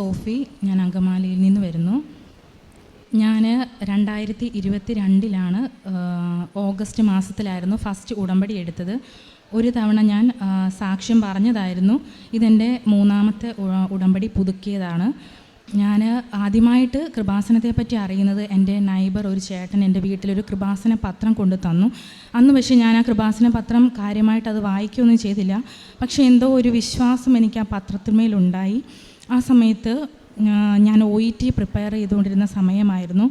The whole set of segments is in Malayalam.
സോഫി ഞാൻ അങ്കമാലിയിൽ നിന്ന് വരുന്നു. ഞാൻ രണ്ടായിരത്തി ഇരുപത്തി രണ്ടിലാണ് ഓഗസ്റ്റ് മാസത്തിലായിരുന്നു ഫസ്റ്റ് ഉടമ്പടി എടുത്തത്. ഒരു തവണ ഞാൻ സാക്ഷ്യം പറഞ്ഞതായിരുന്നു ഇതെന്റെ മൂന്നാമത്തെ ഉടമ്പടി പുതുക്കിയതാണ്. ഞാൻ ആദ്യമായിട്ട് കൃപാസനത്തെപ്പറ്റി അറിയുന്നത് എന്റെ നൈബർ ഒരു ചേട്ടൻ എന്റെ വീട്ടിലൊരു കൃപാസന പത്രം കൊണ്ടു തന്നു. അന്ന് പക്ഷേ ഞാൻ ആ കൃപാസന പത്രം കാര്യമായിട്ട് അത് വായിക്കുകയൊന്നും ചെയ്തില്ല. പക്ഷേ എന്തോ ഒരു വിശ്വാസം എനിക്ക് ആ പത്രത്തിന്മേലുണ്ടായി ആ സമയത്ത് ഞാൻ ഒ ഇ ടി പ്രിപ്പയർ ചെയ്തുകൊണ്ടിരുന്ന സമയമായിരുന്നു.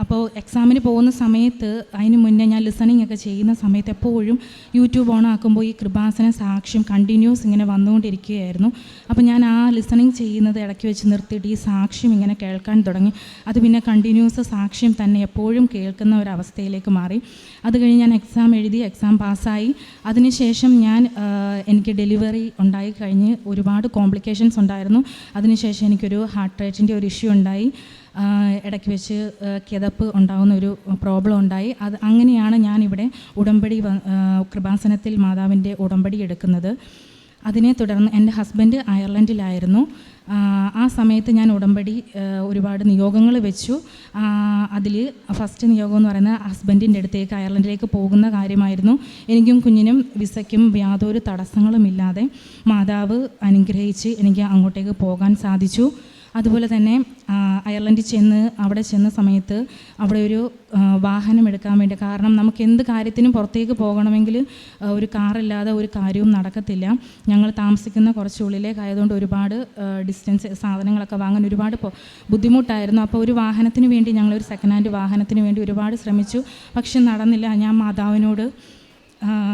അപ്പോൾ എക്സാമിന് പോകുന്ന സമയത്ത് അതിന് മുന്നേ ഞാൻ ലിസണിങ് ഒക്കെ ചെയ്യുന്ന സമയത്ത് എപ്പോഴും യൂട്യൂബ് ഓൺ ആക്കുമ്പോൾ ഈ കൃപാസന സാക്ഷ്യം കണ്ടിന്യൂസ് ഇങ്ങനെ വന്നുകൊണ്ടിരിക്കുകയായിരുന്നു. അപ്പോൾ ഞാൻ ആ ലിസണിങ് ചെയ്യുന്നത് ഇടയ്ക്ക് വെച്ച് നിർത്തിയിട്ട് ഈ സാക്ഷ്യം ഇങ്ങനെ കേൾക്കാൻ തുടങ്ങി. അത് പിന്നെ കണ്ടിന്യൂസ് സാക്ഷ്യം തന്നെ എപ്പോഴും കേൾക്കുന്ന ഒരു അവസ്ഥയിലേക്ക് മാറി. അത് കഴിഞ്ഞ് ഞാൻ എക്സാം എഴുതി എക്സാം പാസ്സായി അതിനുശേഷം ഞാൻ എനിക്ക് ഡെലിവറി ഉണ്ടായി കഴിഞ്ഞ് ഒരുപാട് കോംപ്ലിക്കേഷൻസ് ഉണ്ടായിരുന്നു. അതിനുശേഷം എനിക്കൊരു ഹാർട്ട് റേറ്റിന്റെ ഒരു ഇഷ്യൂ ഉണ്ടായി. ഇടയ്ക്ക് വെച്ച് കിതപ്പ് ഉണ്ടാകുന്ന ഒരു പ്രോബ്ലം ഉണ്ടായി. അത് അങ്ങനെയാണ് ഞാനിവിടെ ഉടമ്പടി കൃപാസനത്തിൽ മാതാവിന്റെ ഉടമ്പടി എടുക്കുന്നത്. അതിനെ തുടർന്ന് എന്റെ ഹസ്ബൻഡ് അയർലൻഡിലായിരുന്നു. ആ സമയത്ത് ഞാൻ ഉടമ്പടി ഒരുപാട് നിയോഗങ്ങൾ വെച്ചു. അതിൽ ഫസ്റ്റ് നിയോഗം എന്ന് പറയുന്നത് ഹസ്ബൻഡിന്റെ അടുത്തേക്ക് അയർലൻഡിലേക്ക് പോകുന്ന കാര്യമായിരുന്നു. എനിക്കും കുഞ്ഞിനും വിസയ്ക്കും യാതൊരു തടസ്സങ്ങളുമില്ലാതെ മാതാവ് അനുഗ്രഹിച്ച് എനിക്ക് അങ്ങോട്ടേക്ക് പോകാൻ സാധിച്ചു. അതുപോലെ തന്നെ അയർലൻഡിൽ ചെന്ന് അവിടെ ചെന്ന സമയത്ത് അവിടെ ഒരു വാഹനം എടുക്കാൻ വേണ്ടി കാരണം നമുക്ക് എന്ത് കാര്യത്തിനും പുറത്തേക്ക് പോകണമെങ്കിൽ ഒരു കാറില്ലാതെ ഒരു കാര്യവും നടക്കത്തില്ല. ഞങ്ങൾ താമസിക്കുന്ന കുറച്ച് ഉള്ളിലേക്ക് ആയതുകൊണ്ട് ഒരുപാട് ഡിസ്റ്റൻസ് സാധനങ്ങളൊക്കെ വാങ്ങാൻ ഒരുപാട് ബുദ്ധിമുട്ടായിരുന്നു. അപ്പോൾ ഒരു വാഹനത്തിന് വേണ്ടി ഞങ്ങളൊരു സെക്കൻഡ് ഹാൻഡ് വാഹനത്തിന് വേണ്ടി ഒരുപാട് ശ്രമിച്ചു. പക്ഷെ നടന്നില്ല. ഞാൻ മാതാവിനോട്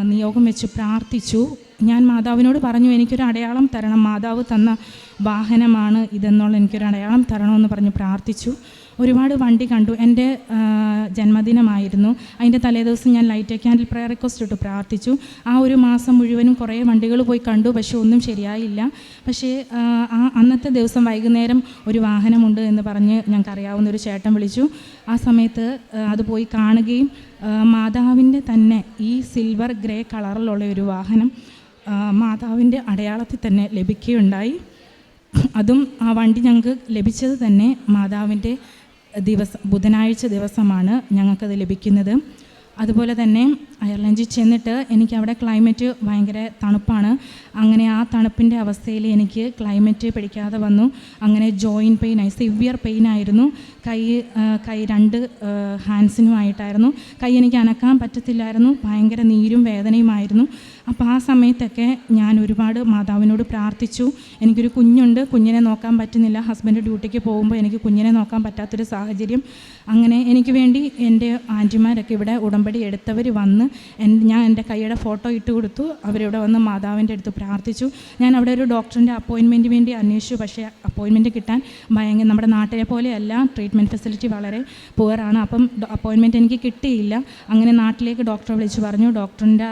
നിയോഗം വെച്ച് പ്രാർത്ഥിച്ചു. ഞാൻ മാതാവിനോട് പറഞ്ഞു എനിക്കൊരു അടയാളം തരണം. മാതാവ് തന്ന വാഹനമാണ് ഇതെന്നുള്ള എനിക്കൊരു അടയാളം തരണമെന്ന് പറഞ്ഞ് പ്രാർത്ഥിച്ചു. ഒരുപാട് വണ്ടി കണ്ടു. എന്റെ ജന്മദിനമായിരുന്നു. അതിന്റെ തലേദിവസം ഞാൻ ലൈറ്റ് ക്യാൻഡിൽ പ്രയർ റിക്വസ്റ്റ് ഇട്ട് പ്രാർത്ഥിച്ചു. ആ ഒരു മാസം മുഴുവനും കുറേ വണ്ടികൾ പോയി കണ്ടു പക്ഷേ ഒന്നും ശരിയായില്ല. പക്ഷേ ആ, അന്നത്തെ ദിവസം വൈകുന്നേരം ഒരു വാഹനമുണ്ട് എന്ന് പറഞ്ഞ് ഞങ്ങൾക്കറിയാവുന്ന ഒരു ചേട്ടൻ വിളിച്ചു. ആ സമയത്ത് അത് പോയി കാണുകയും മാതാവിന്റെ തന്നെ ഈ സിൽവർ ഗ്രേ കളറിലുള്ള ഒരു വാഹനം മാതാവിന്റെ അടയാളത്തിൽ തന്നെ ലഭിക്കുകയുണ്ടായി. അതും ആ വണ്ടി ഞങ്ങൾക്ക് ലഭിച്ചത് തന്നെ മാതാവിന്റെ ദിവസം ബുധനാഴ്ച ദിവസമാണ് ഞങ്ങൾക്കത് ലഭിക്കുന്നത്. അതുപോലെ തന്നെ അയർലൻഡിൽ ചെന്നിട്ട് എനിക്ക് അവിടെ ക്ലൈമറ്റ് ഭയങ്കര തണുപ്പാണ്. അങ്ങനെ ആ തണുപ്പിന്റെ അവസ്ഥയിൽ എനിക്ക് ക്ലൈമറ്റ് പിടിക്കാതെ വന്നു. അങ്ങനെ ജോയിൻ പെയിൻ ആയി സിവിയർ പെയിൻ ആയിരുന്നു. കൈ കൈ രണ്ട് ഹാൻഡ്സിനുമായിട്ടായിരുന്നു കൈ എനിക്ക് അനക്കാൻ പറ്റത്തില്ലായിരുന്നു. ഭയങ്കര നീരും വേദനയുമായിരുന്നു അപ്പോൾ ആ സമയത്തൊക്കെ ഞാൻ ഒരുപാട് മാതാവിനോട് പ്രാർത്ഥിച്ചു. എനിക്കൊരു കുഞ്ഞുണ്ട് കുഞ്ഞിനെ നോക്കാൻ പറ്റുന്നില്ല. ഹസ്ബൻഡ് ഡ്യൂട്ടിക്ക് പോകുമ്പോൾ എനിക്ക് കുഞ്ഞിനെ നോക്കാൻ പറ്റാത്തൊരു സാഹചര്യം. അങ്ങനെ എനിക്ക് വേണ്ടി എന്റെ ആന്റിമാരൊക്കെ ഇവിടെ ഉടമ്പടി എടുത്തവർ വന്ന് ഞാൻ എന്റെ കൈയുടെ ഫോട്ടോ ഇട്ട് കൊടുത്തു. അവരിവിടെ വന്ന് മാതാവിന്റെ അടുത്ത് പ്രാർത്ഥിച്ചു. ഞാൻ അവിടെ ഒരു ഡോക്ടറിന്റെ അപ്പോയിൻമെന്റ് വേണ്ടി അന്വേഷിച്ചു. പക്ഷേ അപ്പോയിൻമെന്റ് കിട്ടാൻ ഭയങ്കര നമ്മുടെ നാട്ടിലെ പോലെയല്ല. ട്രീറ്റ്മെന്റ് ഫെസിലിറ്റി വളരെ പുവറാണ് അപ്പം അപ്പോയിൻമെന്റ് എനിക്ക് കിട്ടിയില്ല. അങ്ങനെ നാട്ടിലേക്ക് ഡോക്ടറെ വിളിച്ച് പറഞ്ഞു. ഡോക്ടറിന്റെ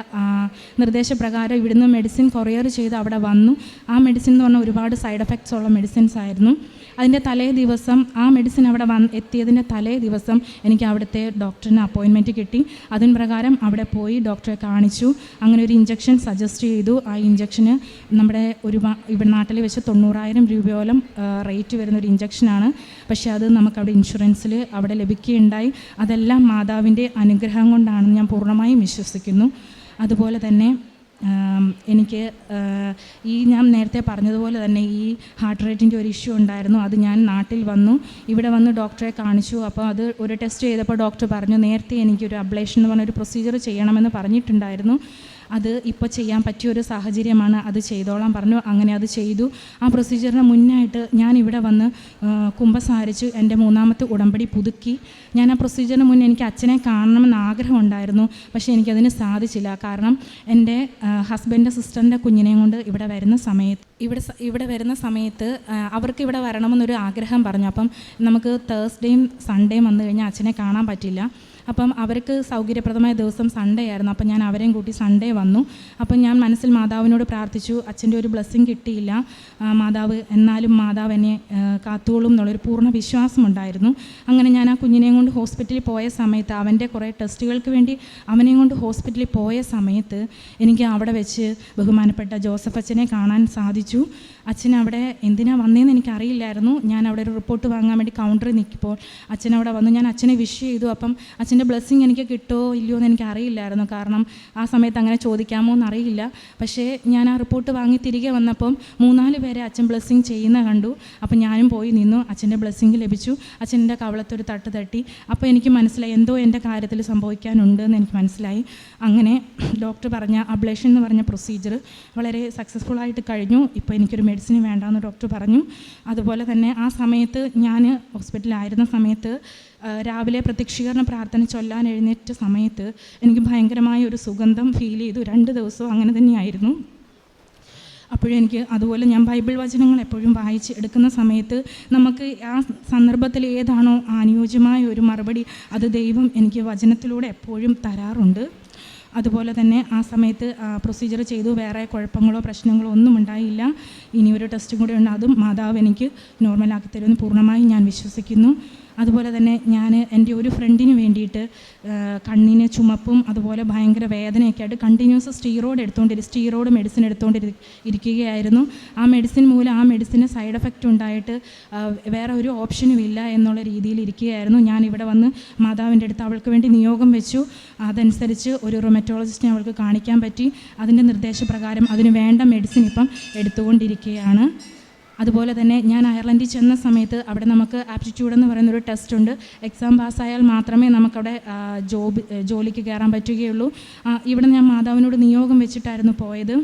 നിർദ്ദേശപ്രകാരം ഇവിടുന്ന് മെഡിസിൻ കൊറിയർ ചെയ്ത് അവിടെ വന്നു. ആ മെഡിസിൻ എന്ന് പറഞ്ഞാൽ ഒരുപാട് സൈഡ് എഫക്ട്സ് ഉള്ള മെഡിസിൻസ് ആയിരുന്നു. അതിന്റെ തലേ ദിവസം ആ മെഡിസിൻ അവിടെ വന്ന് എത്തിയതിന്റെ തലേ ദിവസം എനിക്ക് അവിടുത്തെ ഡോക്ടറിന് അപ്പോയിൻമെന്റ് കിട്ടി. അതിന് പ്രകാരം അവിടെ പോയി ഡോക്ടറെ കാണിച്ചു. അങ്ങനെ ഒരു ഇഞ്ചക്ഷൻ സജസ്റ്റ് ചെയ്തു. ആ ഇഞ്ചക്ഷന് നമ്മുടെ ഒരു ഇവിടെ നാട്ടിൽ വെച്ച് തൊണ്ണൂറായിരം രൂപയോളം റേറ്റ് വരുന്ന ഒരു ഇഞ്ചക്ഷനാണ് പക്ഷേ അത് നമുക്കവിടെ ഇൻഷുറൻസിൽ അവിടെ ലഭിക്കുകയുണ്ടായി. അതെല്ലാം മാതാവിന്റെ അനുഗ്രഹം കൊണ്ടാണെന്ന് ഞാൻ പൂർണമായും വിശ്വസിക്കുന്നു. അതുപോലെ തന്നെ എനിക്ക് ഈ ഞാൻ നേരത്തെ പറഞ്ഞതുപോലെ തന്നെ ഈ ഹാർട്ട് റേറ്റിന്റെ ഒരു ഇഷ്യൂ ഉണ്ടായിരുന്നു. അത് ഞാൻ നാട്ടിൽ വന്നു. ഇവിടെ വന്ന് ഡോക്ടറെ കാണിച്ചു. അപ്പോൾ അത് ഒരു ടെസ്റ്റ് ചെയ്തപ്പോൾ ഡോക്ടർ പറഞ്ഞു നേരത്തെ എനിക്കൊരു അബ്ലേഷൻ എന്ന് പറഞ്ഞൊരു പ്രൊസീജിയർ ചെയ്യണമെന്ന് പറഞ്ഞിട്ടുണ്ടായിരുന്നു. അത് ഇപ്പോൾ ചെയ്യാൻ പറ്റിയ ഒരു സാഹചര്യമാണ് അത് ചെയ്തോളാം പറഞ്ഞു. അങ്ങനെ അത് ചെയ്തു. ആ പ്രൊസീജിയറിന് മുന്നായിട്ട് ഞാൻ ഇവിടെ വന്ന് കുംഭസാരിച്ചു എന്റെ മൂന്നാമത്തെ ഉടമ്പടി പുതുക്കി. ഞാൻ ആ പ്രൊസീജിയറിന് മുന്നേ എനിക്ക് അച്ഛനെ കാണണമെന്ന് ആഗ്രഹമുണ്ടായിരുന്നു. പക്ഷേ എനിക്കതിന് സാധിച്ചില്ല. കാരണം എന്റെ ഹസ്ബൻഡ് സിസ്റ്ററിന്റെ കുഞ്ഞിനെയും കൊണ്ട് ഇവിടെ വരുന്ന സമയത്ത് ഇവിടെ ഇവിടെ വരുന്ന സമയത്ത് അവർക്ക് ഇവിടെ വരണമെന്നൊരു ആഗ്രഹം പറഞ്ഞു. അപ്പം നമുക്ക് തേഴ്സ്ഡേയും സൺഡേയും വന്നു കഴിഞ്ഞാൽ അച്ഛനെ കാണാൻ പറ്റില്ല. അപ്പം അവർക്ക് സൗകര്യപ്രദമായ ദിവസം സൺഡേ ആയിരുന്നു. അപ്പം ഞാൻ അവരെയും കൂട്ടി സൺഡേ വന്നു. അപ്പം ഞാൻ മനസ്സിൽ മാതാവിനോട് പ്രാർത്ഥിച്ചു. അച്ഛന്റെ ഒരു ബ്ലെസ്സിങ് കിട്ടിയില്ല. മാതാവ് എന്നാലും മാതാവ് എന്നെ കാത്തുകൊള്ളും എന്നുള്ളൊരു പൂർണ വിശ്വാസമുണ്ടായിരുന്നു. അങ്ങനെ ഞാൻ ആ കുഞ്ഞിനെയും കൊണ്ട് ഹോസ്പിറ്റലിൽ പോയ സമയത്ത് അവന്റെ കുറേ ടെസ്റ്റുകൾക്ക് വേണ്ടി അവനെയും കൊണ്ട് ഹോസ്പിറ്റലിൽ പോയ സമയത്ത് എനിക്ക് അവിടെ വെച്ച് ബഹുമാനപ്പെട്ട ജോസഫ് അച്ഛനെ കാണാൻ സാധിച്ചു. അച്ഛൻ അവിടെ എന്തിനാ വന്നതെന്ന് എനിക്കറിയില്ലായിരുന്നു. ഞാൻ അവിടെ ഒരു റിപ്പോർട്ട് വാങ്ങാൻ വേണ്ടി കൗണ്ടറിൽ നിൽക്കുമ്പോൾ അച്ഛൻ അവിടെ വന്നു. ഞാൻ അച്ഛനെ വിഷ് ചെയ്തു. അപ്പം അച്ഛന്റെ ബ്ലെസ്സിങ് എനിക്ക് കിട്ടുമോ ഇല്ലയോ എന്ന് എനിക്ക് അറിയില്ലായിരുന്നു കാരണം ആ സമയത്ത് അങ്ങനെ ചോദിക്കാമോ എന്നറിയില്ല. പക്ഷേ ഞാൻ ആ റിപ്പോർട്ട് വാങ്ങി തിരികെ വന്നപ്പം മൂന്നാൽ പേരെ അച്ഛൻ ബ്ലെസ്സിങ് ചെയ്യുന്ന കണ്ടു. അപ്പം ഞാനും പോയി നിന്നു. അച്ഛന്റെ ബ്ലെസ്സിങ് ലഭിച്ചു. അച്ഛന്റെ കവളത്തൊരു തട്ട് തട്ടി. അപ്പോൾ എനിക്ക് മനസ്സിലായി എന്തോ എന്റെ കാര്യത്തിൽ സംഭവിക്കാനുണ്ട് എന്ന് എനിക്ക് മനസ്സിലായി. അങ്ങനെ ഡോക്ടർ പറഞ്ഞ അബ്ലേഷൻ എന്ന് പറഞ്ഞ പ്രൊസീജിയർ വളരെ സക്സസ്ഫുൾ ആയിട്ട് കഴിഞ്ഞു. ഇപ്പോൾ എനിക്കൊരു മെഡിസിൻ വേണ്ടാന്ന് ഡോക്ടർ പറഞ്ഞു. അതുപോലെ തന്നെ ആ സമയത്ത് ഞാൻ ഹോസ്പിറ്റലിലായിരുന്ന സമയത്ത് രാവിലെ പ്രത്യക്ഷീകരണ പ്രാർത്ഥന ചൊല്ലാൻ എഴുന്നേറ്റ സമയത്ത് എനിക്ക് ഭയങ്കരമായ ഒരു സുഗന്ധം ഫീൽ ചെയ്തു. രണ്ട് ദിവസവും അങ്ങനെ തന്നെയായിരുന്നു. അപ്പോഴും എനിക്ക് അതുപോലെ ഞാൻ ബൈബിൾ വചനങ്ങൾ എപ്പോഴും വായിച്ച് എടുക്കുന്ന സമയത്ത് നമുക്ക് ആ സന്ദർഭത്തിൽ ഏതാണോ അനുയോജ്യമായ ഒരു മറുപടി അത് ദൈവം എനിക്ക് വചനത്തിലൂടെ എപ്പോഴും തരാറുണ്ട്. അതുപോലെ തന്നെ ആ സമയത്ത് പ്രൊസീജിയർ ചെയ്തു. വേറെ കുഴപ്പങ്ങളോ പ്രശ്നങ്ങളോ ഒന്നും ഉണ്ടായില്ല. ഇനി ഒരു ടെസ്റ്റും കൂടെ ഉണ്ട്. അതും മാതാവ് എനിക്ക് നോർമലാക്കി തരുമെന്ന് പൂർണമായും ഞാൻ വിശ്വസിക്കുന്നു. അതുപോലെ തന്നെ ഞാൻ എന്റെ ഒരു ഫ്രണ്ടിന് വേണ്ടിയിട്ട് കണ്ണിന് ചുമപ്പും അതുപോലെ ഭയങ്കര വേദനയൊക്കെ ആയിട്ട് കണ്ടിന്യൂസ് സ്റ്റീറോയിഡ് എടുത്തുകൊണ്ടിരി സ്റ്റീറോയിഡ് മെഡിസിൻ എടുത്തുകൊണ്ടിരി ഇരിക്കുകയായിരുന്നു. ആ മെഡിസിൻ മൂലം ആ മെഡിസിന് സൈഡ് എഫക്റ്റ് ഉണ്ടായിട്ട് വേറെ ഒരു ഓപ്ഷനും ഇല്ല എന്നുള്ള രീതിയിൽ ഇരിക്കുകയായിരുന്നു. ഞാൻ ഇവിടെ വന്ന് മാതാവിന്റെ അടുത്ത് അവൾക്ക് വേണ്ടി നിയോഗം വെച്ചു. അതനുസരിച്ച് ഒരു റൊമറ്റോളജിസ്റ്റിനെ അവൾക്ക് കാണിക്കാൻ പറ്റി. അതിന്റെ നിർദ്ദേശപ്രകാരം അതിന് വേണ്ട മെഡിസിൻ ഇപ്പം എടുത്തുകൊണ്ടിരിക്കുകയാണ്. അതുപോലെ തന്നെ ഞാൻ അയർലൻഡിൽ ചെന്ന സമയത്ത് അവിടെ നമുക്ക് ആപ്റ്റിറ്റ്യൂഡ് എന്ന് പറയുന്നൊരു ടെസ്റ്റ് ഉണ്ട്. എക്സാം പാസ്സായാൽ മാത്രമേ നമുക്കവിടെ ജോബ് ജോലിക്ക് കയറാൻ പറ്റുകയുള്ളൂ. ഇവിടെ ഞാൻ മാതാവിനോട് നിയോഗം വെച്ചിട്ടായിരുന്നു പോയത്.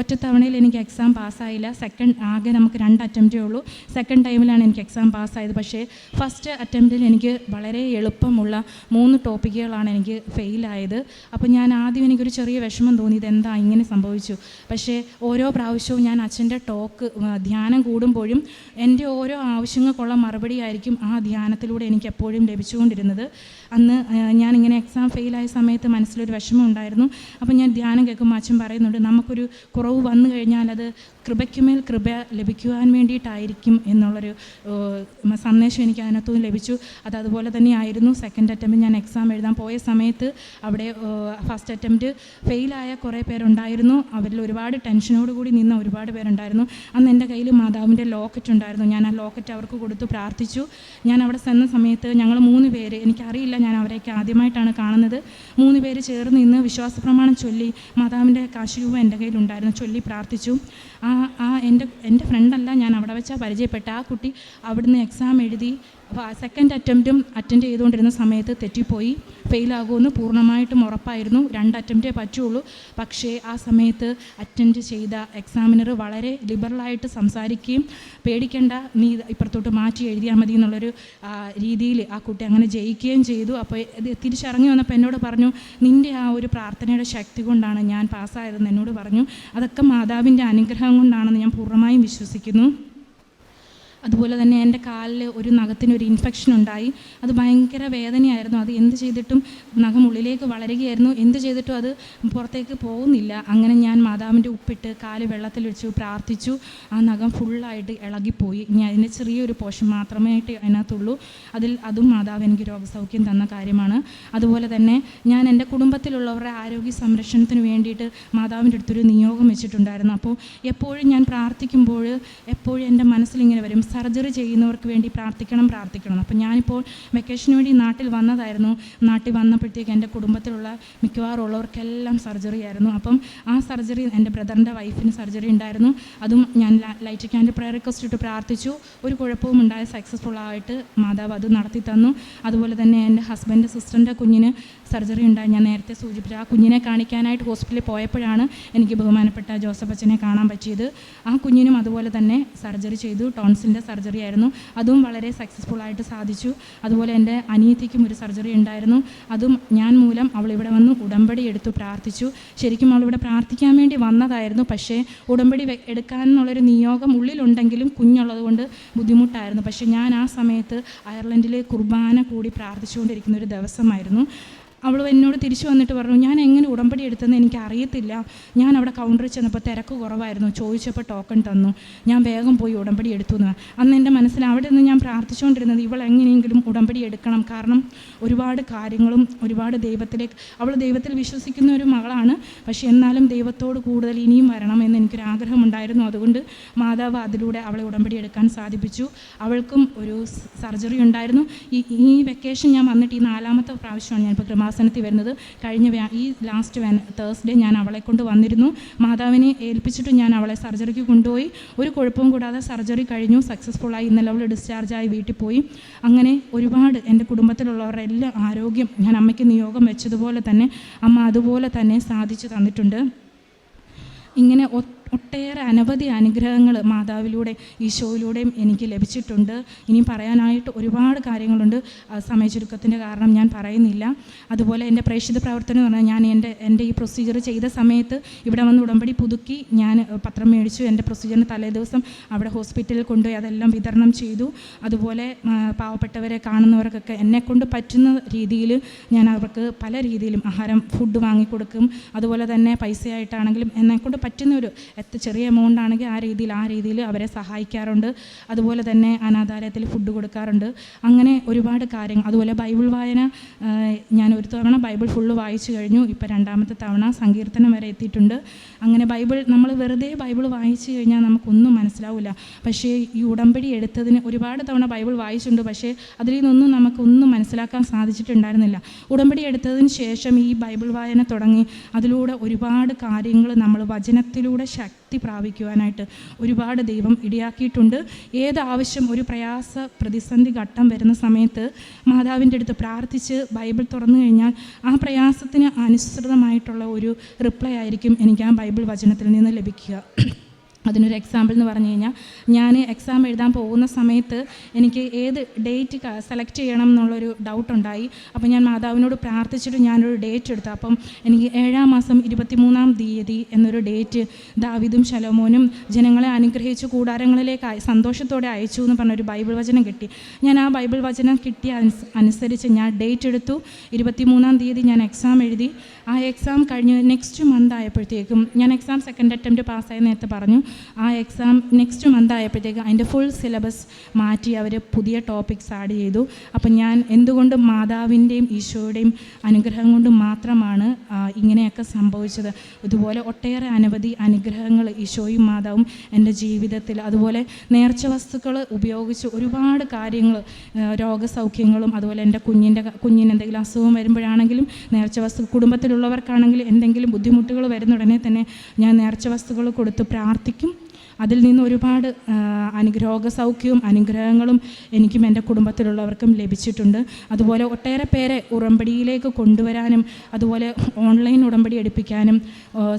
ഒറ്റത്തവണയിൽ എനിക്ക് എക്സാം പാസ്സായില്ല. സെക്കൻഡ് ആകെ നമുക്ക് രണ്ട് അറ്റംപ്റ്റേ ഉള്ളൂ. സെക്കൻഡ് ടൈമിലാണ് എനിക്ക് എക്സാം പാസ്സായത്. പക്ഷേ ഫസ്റ്റ് അറ്റംപ്റ്റിൽ എനിക്ക് വളരെ എളുപ്പമുള്ള മൂന്ന് ടോപ്പിക്കുകളാണ് എനിക്ക് ഫെയിലായത്. അപ്പോൾ ഞാൻ ആദ്യം എനിക്കൊരു ചെറിയ വിഷമം തോന്നി. എന്താ ഇങ്ങനെ സംഭവിച്ചു? പക്ഷേ ഓരോ പ്രാവശ്യവും ഞാൻ അച്ഛന്റെ ടോക്ക് ധ്യാനം ധ്യാനം കൂടുമ്പോഴും എന്റെ ഓരോ ആവശ്യങ്ങൾക്കുള്ള മറുപടി ആയിരിക്കും ആ ധ്യാനത്തിലൂടെ എനിക്ക് എപ്പോഴും ലഭിച്ചുകൊണ്ടിരുന്നത്. അന്ന് ഞാനിങ്ങനെ എക്സാം ഫെയിലായ സമയത്ത് മനസ്സിലൊരു വിഷമം ഉണ്ടായിരുന്നു. അപ്പോൾ ഞാൻ ധ്യാനം കേൾക്കുമ്പോൾ അച്ഛൻ പറയുന്നുണ്ട് നമുക്കൊരു കുറവ് വന്നു കഴിഞ്ഞാൽ അത് കൃപയ്ക്കുമേൽ കൃപ ലഭിക്കുവാൻ വേണ്ടിയിട്ടായിരിക്കും എന്നുള്ളൊരു സന്ദേശം എനിക്ക് അതിനകത്തും ലഭിച്ചു. അത് അതുപോലെ തന്നെയായിരുന്നു സെക്കൻഡ് അറ്റംപ്റ്റ് ഞാൻ എക്സാം എഴുതാൻ പോയ സമയത്ത് അവിടെ ഫസ്റ്റ് അറ്റംപ്റ്റ് ഫെയിലായ കുറേ പേരുണ്ടായിരുന്നു. അവരിൽ ഒരുപാട് ടെൻഷനോട് കൂടി നിന്ന ഒരുപാട് പേരുണ്ടായിരുന്നു. അന്ന് എന്റെ കയ്യിൽ മാതാവിന്റെ ലോക്കറ്റ് ഉണ്ടായിരുന്നു. ഞാൻ ആ ലോക്കറ്റ് അവർക്ക് കൊടുത്തു പ്രാർത്ഥിച്ചു. ഞാൻ അവിടെ ചെന്ന സമയത്ത് ഞങ്ങൾ മൂന്ന് പേര് എനിക്കറിയില്ല ഞാൻ അവരെയൊക്കെ ആദ്യമായിട്ടാണ് കാണുന്നത്. മൂന്ന് പേര് ചേർന്ന് ഇന്ന് വിശ്വാസ പ്രമാണം ചൊല്ലി മാതാവിന്റെ കാശ് രൂപ എന്റെ കയ്യിലുണ്ടായിരുന്നു. ചൊല്ലി പ്രാർത്ഥിച്ചു. ആ ആ എന്റെ എന്റെ ഫ്രണ്ടല്ല ഞാൻ അവിടെ വെച്ചാൽ പരിചയപ്പെട്ട ആ കുട്ടി അവിടുന്ന് എക്സാം എഴുതി സെക്കൻഡ് അറ്റംപ്റ്റും അറ്റൻഡ് ചെയ്തുകൊണ്ടിരുന്ന സമയത്ത് തെറ്റിപ്പോയി. ഫെയിലാകുമെന്ന് പൂർണമായിട്ടും ഉറപ്പായിരുന്നു. രണ്ട് അറ്റംപ്റ്റേ പറ്റുള്ളൂ. പക്ഷേ ആ സമയത്ത് അറ്റൻഡ് ചെയ്ത എക്സാമിനർ വളരെ ലിബറലായിട്ട് സംസാരിക്കുകയും പേടിക്കേണ്ട നീ ഇപ്പുറത്തോട്ട് മാറ്റി എഴുതിയാൽ മതി എന്നുള്ളൊരു രീതിയിൽ ആ കുട്ടി അങ്ങനെ ജയിക്കുകയും ചെയ്തു. അപ്പോൾ തിരിച്ചിറങ്ങി വന്നപ്പോൾ എന്നോട് പറഞ്ഞു നിന്റെ ആ ഒരു പ്രാർത്ഥനയുടെ ശക്തി കൊണ്ടാണ് ഞാൻ പാസ്സായതെന്ന് എന്നോട് പറഞ്ഞു. അതൊക്കെ മാതാവിന്റെ അനുഗ്രഹം കൊണ്ടാണെന്ന് ഞാൻ പൂർണമായും വിശ്വസിക്കുന്നു. അതുപോലെ തന്നെ എന്റെ കാലിൽ ഒരു നഖത്തിന് ഒരു ഇൻഫെക്ഷൻ ഉണ്ടായി. അത് ഭയങ്കര വേദനയായിരുന്നു. അത് എന്ത് ചെയ്തിട്ടും നഖം ഉള്ളിലേക്ക് വളരുകയായിരുന്നു. എന്ത് ചെയ്തിട്ടും അത് പുറത്തേക്ക് പോകുന്നില്ല. അങ്ങനെ ഞാൻ മാതാവിന്റെ ഉപ്പിട്ട് കാൽ വെള്ളത്തിൽ വെച്ചു പ്രാർത്ഥിച്ചു. ആ നഖം ഫുള്ളായിട്ട് ഇളകിപ്പോയി. ഇനി അതിന്റെ ചെറിയൊരു പോഷൻ മാത്രമേ അതിനകത്തുള്ളൂ. അതിൽ അതും മാതാവ് എനിക്ക് രോഗസൗഖ്യം തന്ന കാര്യമാണ്. അതുപോലെ തന്നെ ഞാൻ എന്റെ കുടുംബത്തിലുള്ളവരുടെ ആരോഗ്യ സംരക്ഷണത്തിന് വേണ്ടിയിട്ട് മാതാവിന്റെ അടുത്തൊരു നിയോഗം വെച്ചിട്ടുണ്ടായിരുന്നു. അപ്പോൾ എപ്പോഴും ഞാൻ പ്രാർത്ഥിക്കുമ്പോൾ എപ്പോഴും എന്റെ മനസ്സിലിങ്ങനെ വരും സർജറി ചെയ്യുന്നവർക്ക് വേണ്ടി പ്രാർത്ഥിക്കണം പ്രാർത്ഥിക്കണം. അപ്പോൾ ഞാനിപ്പോൾ വെക്കേഷന് വേണ്ടി നാട്ടിൽ വന്നതായിരുന്നു. നാട്ടിൽ വന്നപ്പോഴത്തേക്ക് എന്റെ കുടുംബത്തിലുള്ള മിക്കവാറും ഉള്ളവർക്കെല്ലാം സർജറി ആയിരുന്നു. അപ്പം ആ സർജറി എന്റെ ബ്രദറിന്റെ വൈഫിന് സർജറി ഉണ്ടായിരുന്നു. അതും ഞാൻ ലൈറ്റ് ക്യാന്റെ പ്രയർ റിക്വസ്റ്റ് ഇട്ട് പ്രാർത്ഥിച്ചു. ഒരു കുഴപ്പവും ഉണ്ടായ സക്സസ്ഫുൾ ആയിട്ട് മാതാവ് അത് നടത്തി തന്നു. അതുപോലെ തന്നെ എന്റെ ഹസ്ബൻഡ് സിസ്റ്ററിന്റെ കുഞ്ഞിന് സർജറി ഉണ്ടായി. ഞാൻ നേരത്തെ സൂചിപ്പിച്ചു ആ കുഞ്ഞിനെ കാണിക്കാനായിട്ട് ഹോസ്പിറ്റലിൽ പോയപ്പോഴാണ് എനിക്ക് ബഹുമാനപ്പെട്ട ജോസഫ് അച്ഛനെ കാണാൻ പറ്റിയത്. ആ കുഞ്ഞിനും അതുപോലെ തന്നെ സർജറി ചെയ്തു. ടോൺസിന്റെ സർജറി ആയിരുന്നു. അതും വളരെ സക്സസ്ഫുൾ ആയിട്ട് സാധിച്ചു. അതുപോലെ എന്റെ അനിയത്തിക്കും ഒരു സർജറി ഉണ്ടായിരുന്നു. അതും ഞാൻ മൂലം അവൾ ഇവിടെ വന്ന് ഉടമ്പടി എടുത്തു പ്രാർത്ഥിച്ചു. ശരിക്കും അവൾ ഇവിടെ പ്രാർത്ഥിക്കാൻ വേണ്ടി വന്നതായിരുന്നു. പക്ഷേ ഉടമ്പടി എടുക്കാൻ എടുക്കാനെന്നുള്ളൊരു നിയോഗം ഉള്ളിലുണ്ടെങ്കിലും കുഞ്ഞുള്ളത് കൊണ്ട് ബുദ്ധിമുട്ടായിരുന്നു. പക്ഷേ ഞാൻ ആ സമയത്ത് അയർലൻഡിലെ കുർബാന കൂടി പ്രാർത്ഥിച്ചുകൊണ്ടിരിക്കുന്ന ഒരു ദിവസമായിരുന്നു. അവൾ എന്നോട് തിരിച്ചു വന്നിട്ട് പറഞ്ഞു ഞാൻ എങ്ങനെ ഉടമ്പടി എടുത്തെന്ന് എനിക്ക് അറിയത്തില്ല ഞാൻ അവിടെ കൗണ്ടറിൽ ചെന്നപ്പോൾ തിരക്ക് കുറവായിരുന്നു. ചോദിച്ചപ്പോൾ ടോക്കൺ തന്നു. ഞാൻ വേഗം പോയി ഉടമ്പടി എടുത്തു എന്ന് അന്ന് എന്റെ മനസ്സിൽ അവിടെ നിന്ന് ഞാൻ പ്രാർത്ഥിച്ചുകൊണ്ടിരുന്നത് ഇവൾ എങ്ങനെയെങ്കിലും ഉടമ്പടി എടുക്കണം. കാരണം ഒരുപാട് കാര്യങ്ങളും ഒരുപാട് ദൈവത്തിലേക്ക് അവൾ ദൈവത്തിൽ വിശ്വസിക്കുന്ന ഒരു മകളാണ്. പക്ഷേ എന്നാലും ദൈവത്തോട് കൂടുതൽ ഇനിയും വരണം എന്ന് എനിക്കൊരു ആഗ്രഹമുണ്ടായിരുന്നു അതുകൊണ്ട് മാതാവ് അതിലൂടെ അവളെ ഉടമ്പടി എടുക്കാൻ സാധിപ്പിച്ചു. അവൾക്കും ഒരു സർജറി ഉണ്ടായിരുന്നു. ഈ ഈ വെക്കേഷൻ ഞാൻ വന്നിട്ട് ഈ നാലാമത്തെ പ്രാവശ്യമാണ് ഞാനിപ്പോൾ കൃമാസനത്തിൽ വരുന്നത്. കഴിഞ്ഞ ഈ ലാസ്റ്റ് വെൻ തേഴ്സ്ഡേ ഞാൻ അവളെ കൊണ്ട് വന്നിരുന്നു. മാതാവിനെ ഏൽപ്പിച്ചിട്ട് ഞാൻ അവളെ സർജറിക്ക് കൊണ്ടുപോയി. ഒരു കുഴപ്പവും കൂടാതെ സർജറി കഴിഞ്ഞു. സക്സസ്ഫുള്ളായി ഇന്നലെ അവൾ ഡിസ്ചാർജായി വീട്ടിൽ പോയി. അങ്ങനെ ഒരുപാട് എന്റെ കുടുംബത്തിലുള്ളവരുടെ എല്ലാ ആരോഗ്യം ഞാൻ അമ്മയ്ക്ക് നിയോഗം വെച്ചതുപോലെ തന്നെ അമ്മ അതുപോലെ തന്നെ സാധിച്ചു തന്നിട്ടുണ്ട്. ഇങ്ങനെ ഒ- ഒട്ടേറെ അനവധി അനുഗ്രഹങ്ങൾ മാതാവിലൂടെ ഈശോയിലൂടെയും എനിക്ക് ലഭിച്ചിട്ടുണ്ട്. ഇനി പറയാനായിട്ട് ഒരുപാട് കാര്യങ്ങളുണ്ട്. സമയ ചുരുക്കത്തിന്റെ കാരണം ഞാൻ പറയുന്നില്ല. അതുപോലെ എന്റെ പ്രേക്ഷിത പ്രവർത്തനം എന്ന് പറഞ്ഞാൽ ഞാൻ എന്റെ എന്റെ ഈ പ്രൊസീജിയർ ചെയ്ത സമയത്ത് ഇവിടെ വന്ന് ഉടമ്പടി പുതുക്കി ഞാൻ പത്രം മേടിച്ചു. എന്റെ പ്രൊസീജിയറിന് തലേ ദിവസം അവിടെ ഹോസ്പിറ്റലിൽ കൊണ്ടുപോയി അതെല്ലാം വിതരണം ചെയ്തു. അതുപോലെ പാവപ്പെട്ടവരെ കാണുന്നവർക്കൊക്കെ എന്നെക്കൊണ്ട് പറ്റുന്ന രീതിയിൽ ഞാൻ അവർക്ക് പല രീതിയിലും ആഹാരം ഫുഡ് വാങ്ങിക്കൊടുക്കും. അതുപോലെ തന്നെ പൈസയായിട്ടാണെങ്കിലും എന്നെക്കൊണ്ട് പറ്റുന്ന ഒരു എത്ര ചെറിയ എമൗണ്ട് ആണെങ്കിൽ ആ രീതിയിൽ ആ രീതിയിൽ അവരെ സഹായിക്കാറുണ്ട്. അതുപോലെ തന്നെ അനാഥാലയത്തിൽ ഫുഡ് കൊടുക്കാറുണ്ട്. അങ്ങനെ ഒരുപാട് കാര്യങ്ങൾ. അതുപോലെ ബൈബിൾ വായന ഞാൻ ഒരു തവണ ബൈബിൾ ഫുള്ള് വായിച്ചു കഴിഞ്ഞു. ഇപ്പോൾ രണ്ടാമത്തെ തവണ സങ്കീർത്തനം വരെ എത്തിയിട്ടുണ്ട്. അങ്ങനെ ബൈബിൾ നമ്മൾ വെറുതെ ബൈബിൾ വായിച്ചു കഴിഞ്ഞാൽ നമുക്കൊന്നും മനസ്സിലാവില്ല പക്ഷേ ഈ ഉടമ്പടി എടുത്തതിന് ഒരുപാട് തവണ ബൈബിൾ വായിച്ചിട്ടുണ്ട്. പക്ഷേ അതിൽ നിന്നൊന്നും നമുക്കൊന്നും മനസ്സിലാക്കാൻ സാധിച്ചിട്ടുണ്ടായിരുന്നില്ല. ഉടമ്പടി എടുത്തതിന് ശേഷം ഈ ബൈബിൾ വായന തുടങ്ങി. അതിലൂടെ ഒരുപാട് കാര്യങ്ങൾ നമ്മൾ വചനത്തിലൂടെ ശക്തി പ്രാപിക്കുവാനായിട്ട് ഒരുപാട് ദൈവം ഇടയാക്കിയിട്ടുണ്ട്. ഏത് ആവശ്യം ഒരു പ്രയാസ പ്രതിസന്ധി ഘട്ടം വരുന്ന സമയത്ത് മാതാവിന്റെ അടുത്ത് പ്രാർത്ഥിച്ച് ബൈബിൾ തുറന്നു കഴിഞ്ഞാൽ ആ പ്രയാസത്തിന് അനുസൃതമായിട്ടുള്ള ഒരു റിപ്ലൈ ആയിരിക്കും എനിക്ക് ആ ബൈബിൾ വചനത്തിൽ നിന്ന് ലഭിക്കുക. അതിനൊരു എക്സാമ്പിൾ എന്ന് പറഞ്ഞു കഴിഞ്ഞാൽ ഞാൻ എക്സാം എഴുതാൻ പോകുന്ന സമയത്ത് എനിക്ക് ഏത് ഡേറ്റ് സെലക്ട് ചെയ്യണം എന്നുള്ളൊരു ഡൗട്ട് ഉണ്ടായി. അപ്പോൾ ഞാൻ മാതാവിനോട് പ്രാർത്ഥിച്ചിട്ട് ഞാനൊരു ഡേറ്റ് എടുത്തു. അപ്പം എനിക്ക് ഏഴാം മാസം ഇരുപത്തിമൂന്നാം തീയതി എന്നൊരു ഡേറ്റ് ദാവിദും ശലോമോനും ജനങ്ങളെ അനുഗ്രഹിച്ച് കൂടാരങ്ങളിലേക്ക് സന്തോഷത്തോടെ അയച്ചു എന്ന് പറഞ്ഞൊരു ബൈബിൾ വചനം കിട്ടി. ഞാൻ ആ ബൈബിൾ വചനം കിട്ടിയ അനുസരിച്ച് ഞാൻ ഡേറ്റ് എടുത്തു. ഇരുപത്തിമൂന്നാം തീയതി ഞാൻ എക്സാം എഴുതി. ആ എക്സാം കഴിഞ്ഞ് നെക്സ്റ്റ് മന്ത് ആയപ്പോഴത്തേക്കും ഞാൻ എക്സാം സെക്കൻഡ് അറ്റംപ്റ്റ് പാസ്സായി നേരത്തെ പറഞ്ഞു. ആ എക്സാം നെക്സ്റ്റ് മന്ത് ആയപ്പോഴത്തേക്ക് അതിന്റെ ഫുൾ സിലബസ് മാറ്റി അവർ പുതിയ ടോപ്പിക്സ് ആഡ് ചെയ്തു. അപ്പം ഞാൻ എന്തുകൊണ്ട് മാതാവിന്റെയും ഈശോയുടെയും അനുഗ്രഹം കൊണ്ട് മാത്രമാണ് ഇങ്ങനെയൊക്കെ സംഭവിച്ചത്? ഇതുപോലെ ഒട്ടേറെ അനവധി അനുഗ്രഹങ്ങൾ ഈശോയും മാതാവും എന്റെ ജീവിതത്തിൽ അതുപോലെ നേർച്ച വസ്തുക്കൾ ഉപയോഗിച്ച് ഒരുപാട് കാര്യങ്ങൾ രോഗസൗഖ്യങ്ങളും അതുപോലെ എന്റെ കുഞ്ഞിന്റെ കുഞ്ഞിന് എന്തെങ്കിലും അസുഖം വരുമ്പോഴാണെങ്കിലും നേർച്ച വസ്തു കുടുംബത്തിലുള്ളവർക്കാണെങ്കിലും എന്തെങ്കിലും ബുദ്ധിമുട്ടുകൾ വരുന്ന ഉടനെ തന്നെ ഞാൻ നേർച്ച വസ്തുക്കൾ കൊടുത്ത് പ്രാർത്ഥിക്കും. അതിൽ നിന്ന് ഒരുപാട് അനുഗ്രഹ സൗഖ്യവും അനുഗ്രഹങ്ങളും എനിക്കും എന്റെ കുടുംബത്തിലുള്ളവർക്കും ലഭിച്ചിട്ടുണ്ട്. അതുപോലെ ഒട്ടേറെ പേരെ ഉറമ്പടിയിലേക്ക് കൊണ്ടുവരാനും അതുപോലെ ഓൺലൈൻ ഉടമ്പടി എടുപ്പിക്കാനും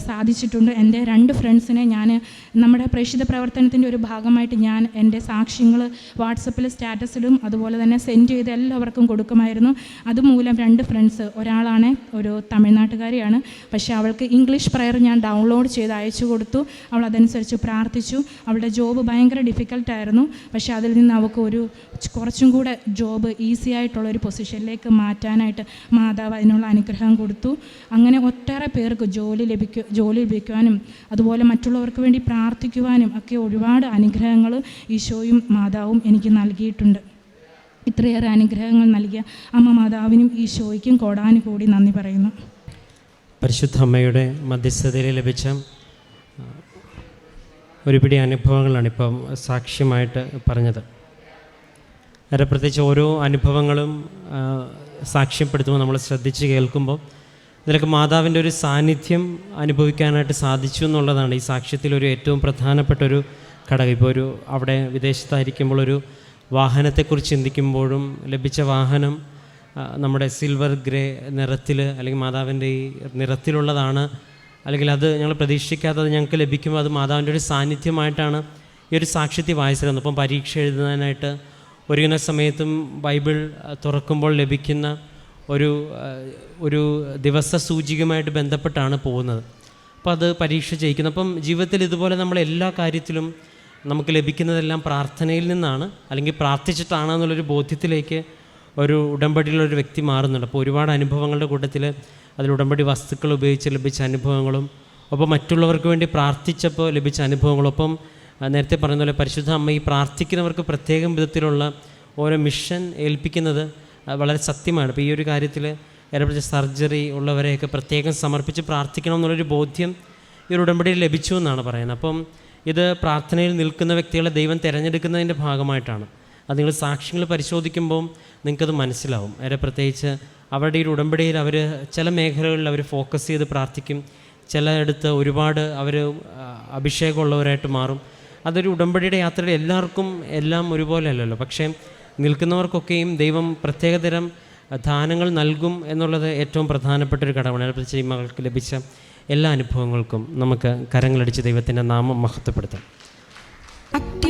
സാധിച്ചിട്ടുണ്ട്. എന്റെ രണ്ട് ഫ്രണ്ട്സിനെ ഞാൻ നമ്മുടെ പ്രേക്ഷിത പ്രവർത്തനത്തിന്റെ ഒരു ഭാഗമായിട്ട് ഞാൻ എന്റെ സാക്ഷ്യങ്ങൾ വാട്സപ്പിൽ സ്റ്റാറ്റസിലും അതുപോലെ തന്നെ സെൻഡ് ചെയ്ത് എല്ലാവർക്കും കൊടുക്കുമായിരുന്നു. അതുമൂലം രണ്ട് ഫ്രണ്ട്സ് ഒരാളാണ് ഒരു തമിഴ്നാട്ടുകാരിയാണ്. പക്ഷേ അവൾക്ക് ഇംഗ്ലീഷ് പ്രയർ ഞാൻ ഡൗൺലോഡ് ചെയ്ത് അയച്ചു കൊടുത്തു. അവൾ അതനുസരിച്ച് പ്രാർത്ഥിച്ചു. അവളുടെ ജോബ് ഭയങ്കര ഡിഫിക്കൽട്ടായിരുന്നു പക്ഷേ അതിൽ നിന്ന് അവൾക്ക് ഒരു കുറച്ചും കൂടെ ജോബ് ഈസി ആയിട്ടുള്ള ഒരു പൊസിഷനിലേക്ക് മാറ്റാനായിട്ട് മാതാവ് അതിനുള്ള അനുഗ്രഹം കൊടുത്തു. അങ്ങനെ ഒട്ടേറെ പേർക്ക് ജോലി ലഭിക്കു ജോലി ലഭിക്കുവാനും അതുപോലെ മറ്റുള്ളവർക്ക് വേണ്ടി പ്രാർത്ഥിക്കുവാനും ഒക്കെ ഒരുപാട് അനുഗ്രഹങ്ങൾ ഈശോയും മാതാവും എനിക്ക് നൽകിയിട്ടുണ്ട്. ഇത്രയേറെ അനുഗ്രഹങ്ങൾ നൽകിയ അമ്മ മാതാവിനും ഈശോയ്ക്കും കോടാനുകൂടി നന്ദി പറയുന്നു. പരിശുദ്ധ അമ്മയുടെ മധ്യസ്ഥതയിൽ ലഭിച്ച ഒരുപിടി അനുഭവങ്ങളാണ് ഇപ്പം സാക്ഷ്യമായിട്ട് പറഞ്ഞത്. അതിൽ പ്രത്യേകിച്ച് ഓരോ അനുഭവങ്ങളും സാക്ഷ്യപ്പെടുത്തുമ്പോൾ നമ്മൾ ശ്രദ്ധിച്ച് കേൾക്കുമ്പോൾ ഇതിലൊക്കെ മാതാവിന്റെ ഒരു സാന്നിധ്യം അനുഭവിക്കാനായിട്ട് സാധിച്ചു എന്നുള്ളതാണ് ഈ സാക്ഷ്യത്തിലൊരു ഏറ്റവും പ്രധാനപ്പെട്ട ഒരു ഘടകം. ഇപ്പോൾ ഒരു അവിടെ വിദേശത്തായിരിക്കുമ്പോൾ ഒരു വാഹനത്തെക്കുറിച്ച് ചിന്തിക്കുമ്പോഴും ലഭിച്ച വാഹനം നമ്മുടെ സിൽവർ ഗ്രേ നിറത്തിൽ അല്ലെങ്കിൽ മാതാവിന്റെ ഈ നിറത്തിലുള്ളതാണ് അല്ലെങ്കിൽ അത് ഞങ്ങൾ പ്രതീക്ഷിക്കാത്തത് ഞങ്ങൾക്ക് ലഭിക്കുമ്പോൾ അത് മാതാവിന്റെ ഒരു സാന്നിധ്യമായിട്ടാണ് ഈ ഒരു സാക്ഷ്യത്തിൽ വായിച്ചിരുന്നത്. അപ്പം പരീക്ഷ എഴുതാനായിട്ട് ഒരുങ്ങുന്ന സമയത്തും ബൈബിൾ തുറക്കുമ്പോൾ ലഭിക്കുന്ന ഒരു ഒരു ദിവസ സൂചികമായിട്ട് ബന്ധപ്പെട്ടാണ് പോകുന്നത്. അപ്പോൾ അത് പരീക്ഷ ചെയ്യിക്കുന്നത് അപ്പം ജീവിതത്തിൽ ഇതുപോലെ നമ്മൾ എല്ലാ കാര്യത്തിലും നമുക്ക് ലഭിക്കുന്നതെല്ലാം പ്രാർത്ഥനയിൽ നിന്നാണ് അല്ലെങ്കിൽ പ്രാർത്ഥിച്ചിട്ടാണ് എന്നുള്ളൊരു ബോധ്യത്തിലേക്ക് ഒരു ഉടമ്പടിയിലുള്ള ഒരു വ്യക്തി മാറുന്നുണ്ട്. അപ്പോൾ ഒരുപാട് അനുഭവങ്ങളുടെ കൂട്ടത്തിൽ അതിൽ ഉടമ്പടി വസ്തുക്കൾ ഉപയോഗിച്ച് ലഭിച്ച അനുഭവങ്ങളും ഒപ്പം മറ്റുള്ളവർക്ക് വേണ്ടി പ്രാർത്ഥിച്ചപ്പോൾ ലഭിച്ച അനുഭവങ്ങളും ഒപ്പം നേരത്തെ പറഞ്ഞ പോലെ പരിശുദ്ധ അമ്മ ഈ പ്രാർത്ഥിക്കുന്നവർക്ക് പ്രത്യേകം വിധത്തിലുള്ള ഓരോ മിഷൻ ഏൽപ്പിക്കുന്നത് വളരെ സത്യമാണ്. അപ്പോൾ ഈ ഒരു കാര്യത്തിൽ ഏറെ സർജറി ഉള്ളവരെയൊക്കെ പ്രത്യേകം സമർപ്പിച്ച് പ്രാർത്ഥിക്കണം എന്നുള്ളൊരു ബോധ്യം ഈ ഒരു ഉടമ്പടിയിൽ ലഭിച്ചു എന്നാണ് പറയുന്നത്. അപ്പം ഇത് പ്രാർത്ഥനയിൽ നിൽക്കുന്ന വ്യക്തികളെ ദൈവം തിരഞ്ഞെടുക്കുന്നതിന്റെ ഭാഗമായിട്ടാണ്. അത് നിങ്ങൾ സാക്ഷ്യങ്ങൾ പരിശോധിക്കുമ്പോൾ നിങ്ങൾക്കത് മനസ്സിലാവും. അവരെ പ്രത്യേകിച്ച് അവരുടെ ഈ ഉടമ്പടിയിൽ അവർ ചില മേഖലകളിൽ അവർ ഫോക്കസ് ചെയ്ത് പ്രാർത്ഥിക്കും. ചിലയിടത്ത് ഒരുപാട് അവർ അഭിഷേകമുള്ളവരായിട്ട് മാറും. അതൊരു ഉടമ്പടിയുടെ യാത്രയിൽ എല്ലാവർക്കും എല്ലാം ഒരുപോലെ അല്ലല്ലോ. പക്ഷേ നിൽക്കുന്നവർക്കൊക്കെയും ദൈവം പ്രത്യേകതരം ദാനങ്ങൾ നൽകും എന്നുള്ളത് ഏറ്റവും പ്രധാനപ്പെട്ട ഒരു ഘടകമാണ്. പ്രത്യേകിച്ച് ഈ മകൾക്ക് ലഭിച്ച എല്ലാ അനുഭവങ്ങൾക്കും നമുക്ക് കരങ്ങളടിച്ച് ദൈവത്തിന്റെ നാമം മഹത്വപ്പെടുത്താം.